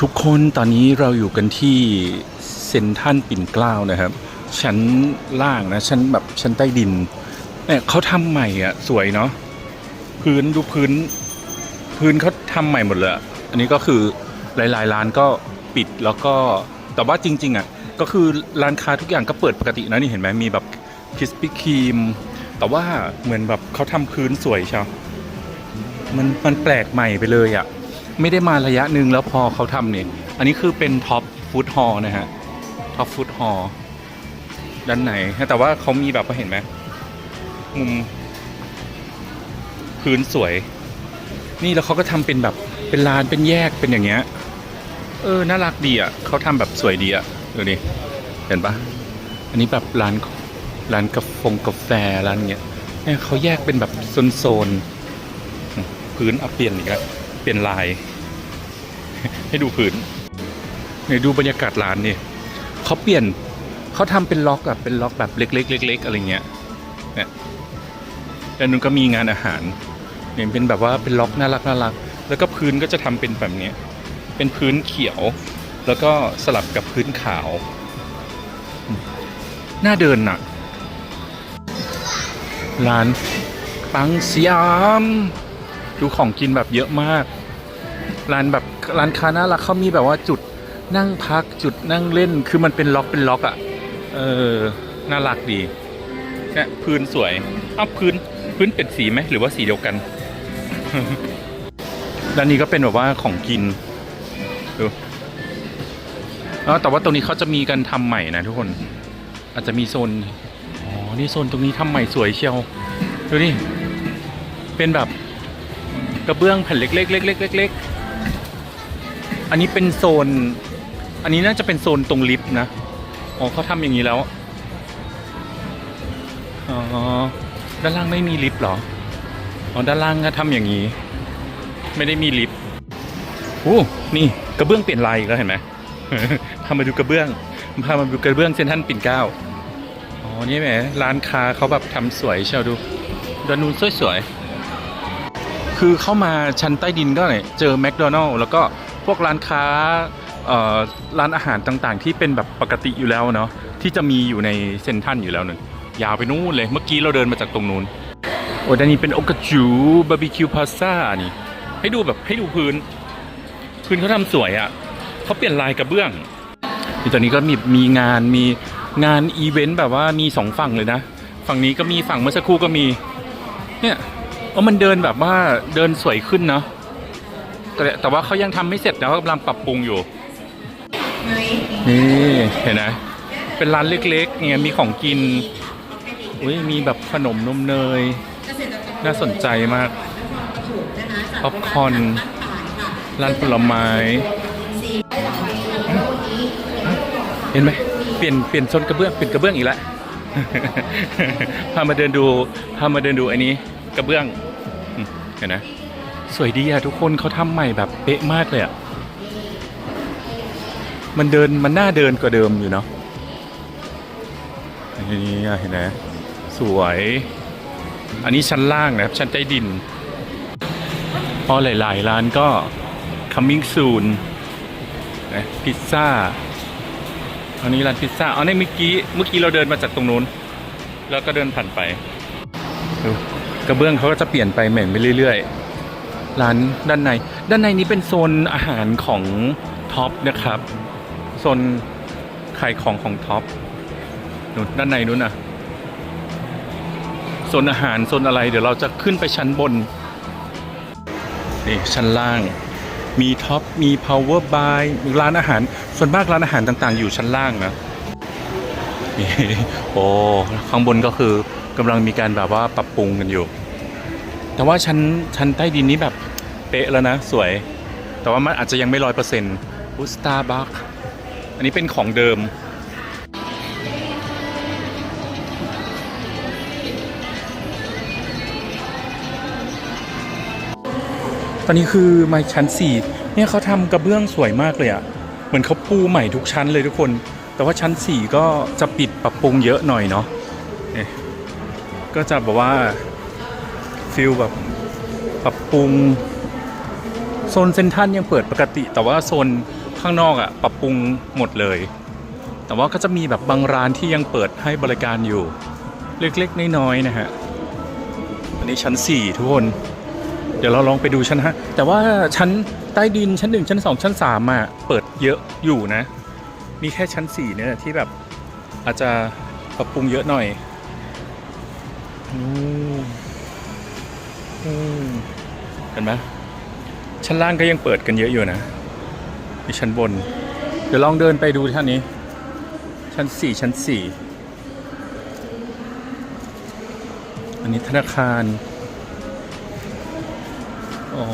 ทุกคนตอนนี้เราอยู่กันที่เซนทันปิ่นเกล้านะครับ ชั้นล่างนะชั้นแบบชั้นใต้ดินเนี่ยเขาทำใหม่อะสวยเนาะพื้นดูพื้น พื้นเขาทำใหม่หมดเลยอันนี้ก็คือหลายๆร้านก็ปิดแล้วก็แต่ว่าจริง ๆอะก็คือร้านค้าทุกอย่างก็เปิดปกตินะนี่เห็นไหมมีแบบคิสปี้ครีมแต่ว่าเหมือนแบบเขาทำพื้นสวยใช่ไหมมันมันแปลกใหม่ไปเลยอะ ไม่ได้มาระยะหนึ่งแล้วพอเขาทำเนี่ย อันนี้คือเป็นท็อปฟู้ดฮอลนะฮะ ท็อปฟู้ดฮอลด้านไหน แต่ว่าเขามีแบบว่าเห็นไหมมุมพื้นสวย นี่แล้วเขาก็ทำเป็นแบบเป็นลานเป็นแยกเป็นอย่างเงี้ย เออ น่ารักดีอะเขาทำแบบสวยดีอะดูดิเห็นปะอันนี้แบบร้านร้านกาแฟกาแฟร้านเงี้ยเนี่ยเขาแยกเป็นแบบโซนๆพื้นเอาเปลี่ยนอีกแล้วเปลี่ยนลาย ให้ดูพื้นเนี่ยดูบรรยากาศร้านนี่เขาเปลี่ยนเขาทำเป็นล็อกอะเป็นล็อกแบบเล็กๆเล็กๆอะไรเงี้ยเนี่ยแล้วนู้นก็มีงานอาหารเนี่ยเป็นแบบว่าเป็นล็อกน่ารักน่ารักแล้วก็พื้นก็จะทำเป็นแบบเนี้ยเป็นพื้นเขียว แล้วก็สลับกับพื้นขาวน่าเดินน่ะร้านปังสยาม ดูของกินแบบเยอะมาก ร้านแบบ ร้านค้าน่ารักเขามีแบบว่าจุดนั่งพักจุดนั่งเล่นคือมันเป็นล็อกเป็นล็อกอะ่ะ เออ น่ารักดีเนี่ยพื้นสวยอ้าพื้นพื้นเป็นสีไหมหรือว่าสีเดียวกันด้านนี้ก็เป็นแบบว่าของกินดูอ๋อแต่ว่าตรงนี้เขาจะมีกันทำใหม่นะทุกคน อาจจะมีโซนอ๋อนี่โซนตรงนี้ทำใหม่สวยเชียวดูนี่เป็นแบบกระเบื้องแผ่นเล็กๆเล็กๆเล็กๆ อันนี้เป็นโซน อันนี้น่าจะเป็นโซนตรงลิฟต์นะ อ๋อเขาทำอย่างนี้แล้ว อ๋อ ด้านล่างไม่มีลิฟต์เหรอ อ๋อ ด้านล่างก็ทำอย่างนี้ ไม่ได้มีลิฟต์โอ้นี่กระเบื้องเปลี่ยนลายอีกแล้วเห็นไหมพามาดูกระเบื้องพามาดูกระเบื้องเซนทรันปิ่นเก้าอ๋อ นี่แหมร้านค้าเขาแบบทำสวยเชียวดูด้านนู้นสวยๆ คือเข้ามาชั้นใต้ดินก็เนี่ยเจอแมคโดนัลล์แล้วก็ วกร้านค้าร้านอาหารต่างๆ ที่เป็นแบบปกติอยู่แล้วเนาะที่จะมีอยู่ในเซนทรันอยู่แล้วนึงยาวไปนู่นเลยเมื่อกี้เราเดินมาจากตรงนู้นโอ้ด้านนี้เป็นโอกาจูบาร์บีคิวพาซ่านี่ให้ดูแบบให้ดูพื้น พื้นเขาทำสวยอะ่ะเขาเปลี่ยนลายกระเบื้องที่ตอนนี้ก็มีมีงานมีงานอีเวนต์แบบว่ามีสองฝั่งเลยนะ ฝั่งนี้ก็มีฝั่งเมื่อสักครู่ก็มี เนี่ยเออมันเดินแบบว่าเดินสวยขึ้นเนาะ แต่แต่ว่าเขายังทำไม่เสร็จนะเขากำลังปรับปรุงอยู่ นี่เห็นไหมเป็นร้านเล็กๆเนี่ยมีของกินอุ้ยมีแบบขนมนมเนย น่าสนใจมากป๊อปคอนร้านผลไม้ เห็นไหมเปลี่ยนเปลี่ยนโซนกระเบื้องเปลี่ยนกระเบื้องอีกแล้วพามาเดินดูพามาเดินดูอันนี้กระเบื้องเห็นนะ สวยดีอะทุกคนเขาทำใหม่แบบเป๊ะมากเลยอะมันเดินมันน่าเดินกว่าเดิมอยู่เนาะนี่อะเห็นไหมสวย อันนี้ชั้นล่างนะครับ ชั้นใต้ดินพอหลาย ๆ ร้านก็ coming soon นะพิซซ่าอันนี้ร้านพิซซ่าอ๋อนี่เมื่อกี้เมื่อกี้เราเดินมาจากตรงนู้น แล้วก็เดินผ่านไปกระเบื้องเขาก็จะเปลี่ยนไปเหม่งไปเรื่อย ๆ ร้านด้านใน ด้านในนี้เป็นโซนอาหารของท็อปนะครับ โซนขายของของท็อปนู่นด้านในนู้นน่ะโซนอาหารโซนอะไร เดี๋ยวเราจะขึ้นไปชั้นบนนี่ชั้นล่างมีท็อปมี power buy ร้านอาหาร ส่วนมากร้านอาหารต่างๆ อยู่ชั้นล่างนะโอ้ข้างบนก็คือกำลังมีการแบบว่าปรับปรุงกันอยู่ แต่ว่าชั้นชั้นใต้ดินนี้แบบเป๊ะแล้วนะสวย แต่ว่ามันอาจจะยังไม่ร้อยเปอร์เซ็นต์อุสตาบัคอันนี้เป็นของเดิม ตอนนี้คือมาชั้นสี่เนี่ยเขาทำกระเบื้องสวยมากเลยอะ่ะ เหมือนเขาปูใหม่ทุกชั้นเลยทุกคน แต่ว่าชั้นสี่ก็จะปิดปรับปรุงเยอะหน่อยเนาะก็จะแบบว่า ฟิลแบบปรับปรุงโซนเซนทรันยังเปิดปกติ แต่ว่าโซนข้างนอกอะ่ะปรับปรุงหมดเลย แต่ว่าก็จะมีแบบบางร้านที่ยังเปิดให้บริการอยู่ เล็กๆน้อยๆนะฮะอันนี้ชั้น 4 ทุกคน เดี๋ยวเราลองไปดูชั้นห้าแต่ว่าชั้นใต้ดินชั้น 1 ชั้น 2 ชั้น3อะเปิดเยอะอยู่นะ มีแค่ชั้น 4 เนี่ยที่แบบอาจจะปรับปรุงเยอะหน่อยอืม เห็นไหมชั้นล่างก็ยังเปิดกันเยอะอยู่นะมีชั้นบน เดี๋ยวลองเดินไปดูท่านนี้ ชั้น4ชั้น4อันนี้ธนาคารอ๋อ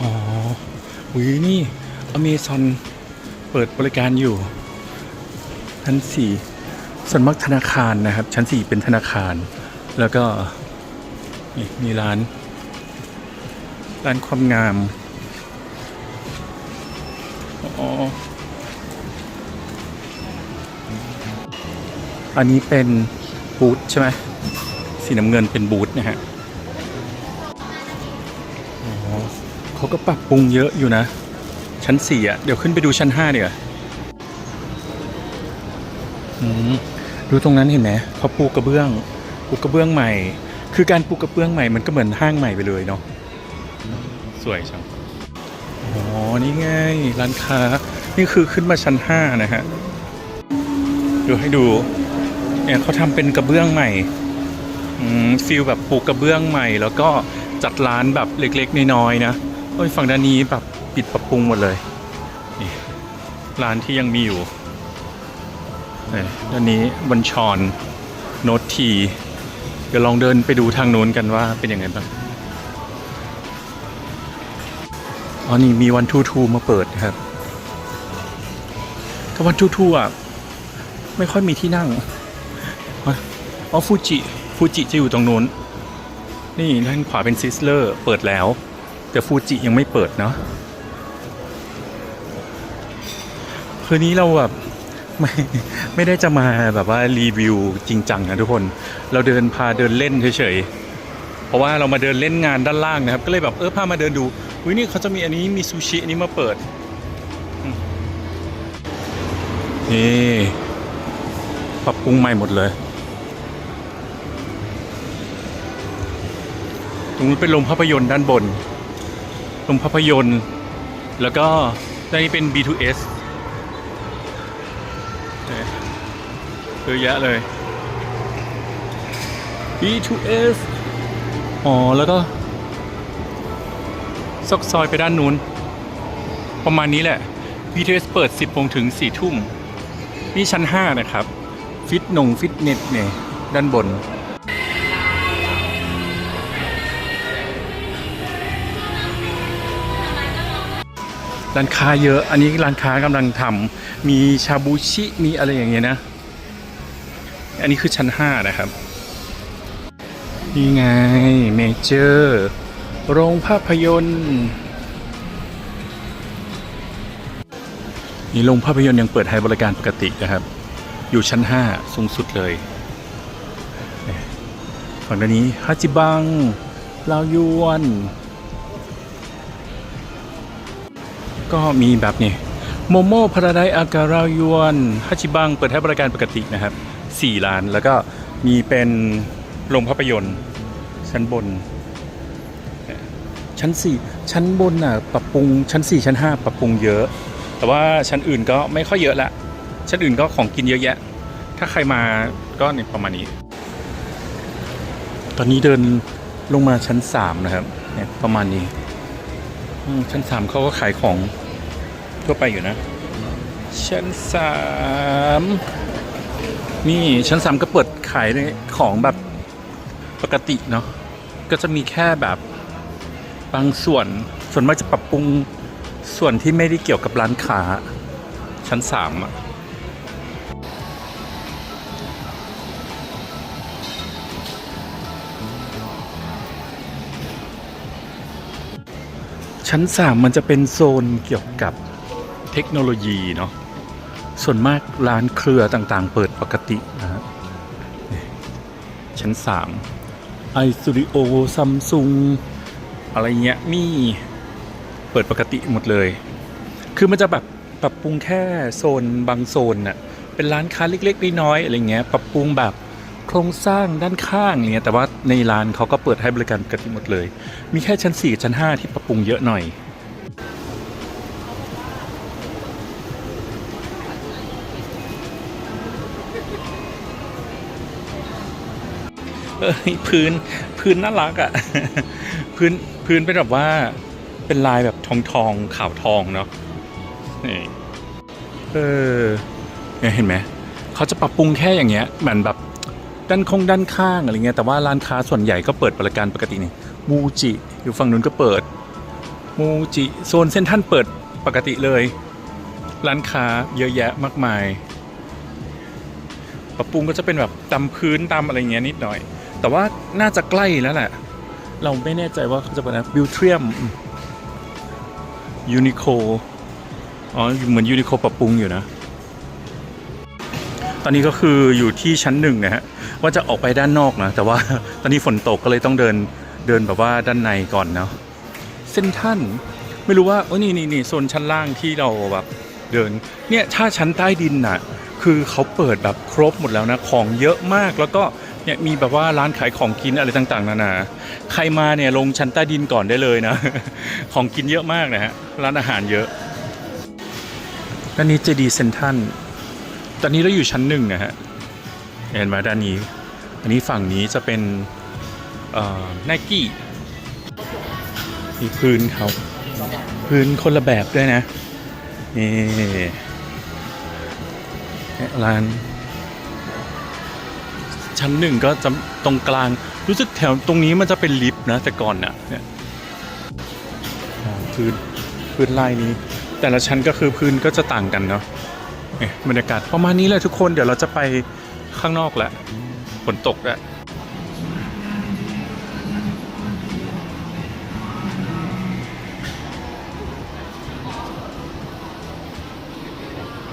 อ๋ออุ้ยนี่อเมซอนเปิดบริการอยู่ ชั้นสี่ส่วนมากธนาคารนะครับ ชั้นสี่เป็นธนาคาร แล้วก็ นี่มีร้าน ร้านความงาม อ๋อ อันนี้เป็นบูธใช่ไหมสีน้ำเงินเป็นบูธนะฮะเขาก็ปรับปรุงเยอะอยู่นะ ชั้นสี่อะ เดี๋ยวขึ้นไปดูชั้นห้าเดี๋ยวาอืมดูตรงนั้นเห็นไหมเขาปูกระเบื้องปูกระเบื้องใหม่ คือการปูกระเบื้องใหม่มันก็เหมือนห้างใหม่ไปเลยเนาะสวยจังอ๋อนี่ไงร้านค้า นี่คือขึ้นมาชั้นห้านะฮะดูให้ดูเนี่ยเขาทำเป็นกระเบื้องใหม่อืมฟิลแบบปลูกกระเบื้องใหม่ แล้วก็จัดร้านแบบเล็กๆน้อยๆนะโอ้ยฝั่งด้านนี้แบบปิดปรับปรุงหมดเลยนี่ร้านที่ยังมีอยู่นี่ด้านนี้บนชอนโนตที เดี๋ยวลองเดินไปดูทางนู้นกันว่าเป็นยังไงบ้าง อ๋อนี่มีวันทูทูมาเปิดครับแต่วันทูทูอะ ไม่ค่อยมีที่นั่ง อ๋อฟูจิฟูจิจะอยู่ตรงนู้น นี่ด้านขวาเป็นซิสเลอร์เปิดแล้ว แต่ฟูจิยังไม่เปิดเนาะคืนนี้เราแบบ ไม่ไม่ได้จะมาแบบว่ารีวิวจริงจังนะทุกคน เราเดินพาเดินเล่นเฉยๆ เพราะว่าเรามาเดินเล่นงานด้านล่างนะครับ ก็เลยแบบเออพามาเดินดูอุ้ยนี่เขาจะมีอันนี้มีซูชิอันนี้มาเปิดนี่ปรับปรุงใหม่หมดเลย ตรงนู้เป็นโรงภาพยนตร์ด้านบนโรงภาพยนตร์ แล้วก็ด้านนี้เป็น B2S เนี่ย เยอะแยะเลย B2S อ๋อ แล้วก็ ซอกซอยไปด้านนู้น ประมาณนี้แหละ B2S เปิด 10โมงถึง 4 ทุ่ม นี่ชั้น 5 นะครับ ฟิตนงฟิตเนสเนี่ย ด้านบนร้านค้าเยอะ อันนี้ร้านค้ากำลังทำ มีชาบูชิ มีอะไรอย่างเงี้ยนะ อันนี้คือชั้น 5 นะครับ นี่ไง เมเจอร์ โรงภาพยนตร์นี่โรงภาพยนตร์ยังเปิดให้บริการปกตินะครับ อยู่ชั้น 5 สูงสุดเลย ฝั่งด้านนี้ฮาจิบังลาวยวน ก็มีแบบนี้โมโมพาราไดอากา a าวยวนฮัชิบังเปิดให้บริการปกตินะครับ 4ร้าน แล้วก็มีเป็นโรงภาพยนตร์ ชั้นบน ชั้น 4 ชั้นบนน่ะปรับปรุงชั้น 4 ชั้น 5 ปรับปรุงเยอะ แต่ว่าชั้นอื่นก็ไม่ค่อยเยอะละ ชั้นอื่นก็ของกินเยอะแยะ ถ้าใครมาก็เนี่ยประมาณนี้ ตอนนี้เดินลงมาชั้น 3 นะครับเนี่ยประมาณนี้อืมชั้นสามเขาก็ขายของทั่วไปอยู่นะ ชั้นสาม นี่ชั้นสามก็เปิดขายของแบบปกติเนาะก็จะมีแค่แบบบางส่วนส่วนมากจะปรับปรุงส่วนที่ไม่ได้เกี่ยวกับร้านค้าชั้นสามอะชั้นสามมันจะเป็นโซนเกี่ยวกับเทคโนโลยีเนาะ ส่วนมากร้านเครือต่างๆ เปิดปกตินะฮะชั้นสามไอสตูดิโอซัมซุงอะไรเงี้ยมีเปิดปกติหมดเลย คือมันจะแบบปรับปรุงแค่โซนบางโซนน่ะเป็นร้านค้าเล็กๆน้อยๆอะไรเงี้ยปรับปรุงแบบโครงสร้างด้านข้างอย่างเงี้ยแต่ว่าในร้านเขาก็เปิดให้บริการปกติหมดเลย มีแค่ชั้น 4 ชั้น 5 ที่ปรับปรุงเยอะหน่อย เอ้ยพื้นพื้นน่ารักอะ่ะพื้นพื้นเป็นแบบว่าเป็นลายแบบทองทองขาวทองเนาะนี่เออเนี่ยเห็นไหมเขาจะปรับปรุงแค่อย่างเงี้ยเหมือนแบบด้านคงด้านข้างอะไรเงี้ยแต่ว่าร้านค้าส่วนใหญ่ก็เปิดบริการปกตินี่มูจิอยู่ฝั่งนู้นก็เปิดมูจิโซนเซ็นทรัลเปิดปกติเลย ร้านค้าเยอะแยะมากมาย ปรับปรุงก็จะเป็นแบบตามพื้นตามอะไรเงี้ยนิดหน่อย แต่ว่าน่าจะใกล้แล้วแหละ เราไม่แน่ใจว่าเขาจะเป็นอะไรบิวเทียมยูนิโคอ๋อ เหมือนยูนิโคปรับปรุงอยู่นะ ตอนนี้ก็คืออยู่ที่ชั้นหนึ่งนะฮะ ว่าจะออกไปด้านนอกนะ แต่ว่าตอนนี้ฝนตกก็เลยต้องเดินเดินแบบว่าด้านในก่อนเนาะเส้นท่านไม่รู้ว่าโอ้ยนี่นี่นี่โซนชั้นล่างที่เราแบบเดินเนี่ยถ้าชั้นใต้ดินน่ะ คือเขาเปิดแบบครบหมดแล้วนะ ของเยอะมากแล้วก็ เนี่ยมีแบบว่าร้านขายของกินอะไรต่างๆนานาใครมาเนี่ยลงชั้นใต้ดินก่อนได้เลยนะ ของกินเยอะมากนะฮะร้านอาหารเยอะด้านนี้เจดีเซนทันตอนนี้เราอยู่ชั้นหนึ่งนะฮะเห็นไหมด้านนี้ อันนี้ฝั่งนี้จะเป็นไนกี้มีพื้นเขาพื้นคนละแบบด้วยนะนี่ร้าน ชั้นหนึ่งก็จะตรงกลาง รู้สึกแถวตรงนี้มันจะเป็นลิฟต์นะแต่ก่อนน่ะเนี่ยพื้นพื้นลายนี้ แต่ละชั้นก็คือพื้นก็จะต่างกันเนาะบรรยากาศประมาณนี้แหละทุกคนเดี๋ยวเราจะไปข้างนอกแล้วฝนตกแล้ว